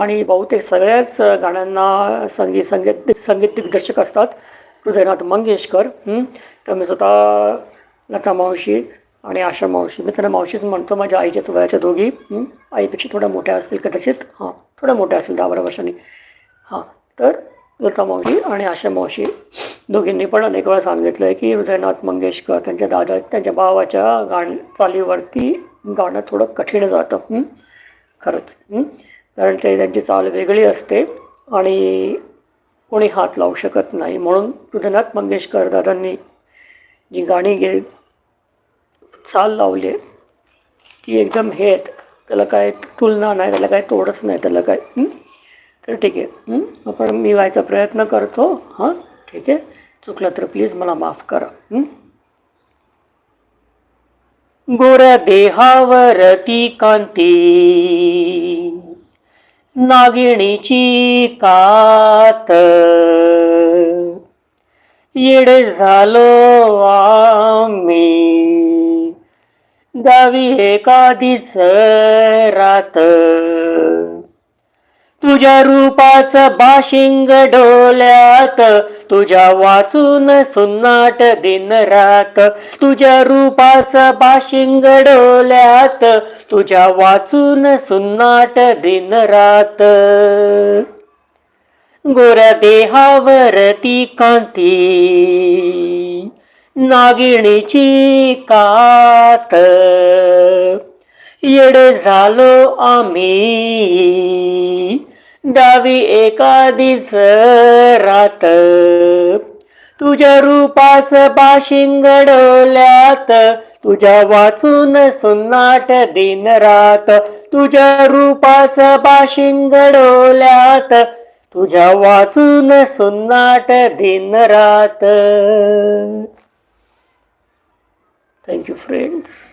आणि बहुतेक सगळ्याच गाण्यांना संगीत संगीत संगीत दिग्दर्शक असतात. हृदयनाथ मंगेशकर तर मी स्वतः लता मावशी आणि आशा मावशी. मी त्यांना मावशीच म्हणतो माझ्या आईच्याच वयाच्या दोघी आईपेक्षा थोड्या मोठ्या असतील कदाचित. हां थोड्या मोठ्या असतील दहा बारा वर्षांनी. हां तर लता मावशी आणि आशा मावशी दोघींनी पण अनेक वेळा सांगितलं आहे की हृदयनाथ मंगेशकर त्यांच्या दादा त्यांच्या भावाच्या गाण चालीवरती गाणं थोडं कठीण जातं खरंच कारण ते त्यांची चाल वेगळी असते आणि कोणी हात लावू शकत नाही. म्हणून हृदयनाथ मंगेशकर दादांनी जी गाणी गे चाल लावली आहे ती एकदम हे आहेत. त्याला काय तुलना नाही त्याला काय तोडच नाही त्याला काय तर ठीक आहे आपण मी व्हायचा प्रयत्न करतो हां? ठीक आहे? चुकलं तर प्लीज मला माफ करा हं? गोऱ्या देहावरती कांती. नागिणीची कात. येड झालो आम्ही. गावी एकादीच रात. तुझ्या रूपाच बाशिंग डोल्यात तुझ्या वाचून सुन्नाट दिन रात तुझ्या रूपाच बाशिंग डोल्यात तुझ्या वाचून सुन्नाट दिन रात. गोऱ्या देहावरती कांती नागिणीची कात. येडे झालो आम्ही डावी एकादीच रात. तुझ्या रूपाच बाशिंग डोल्यात तुझ्या वाचून सुन्नाट दिन रात. तुझ्या रूपाच बाशिंग डोल्यात तुझ्या वाचून सुन्नाट दिन रात. Thank you friends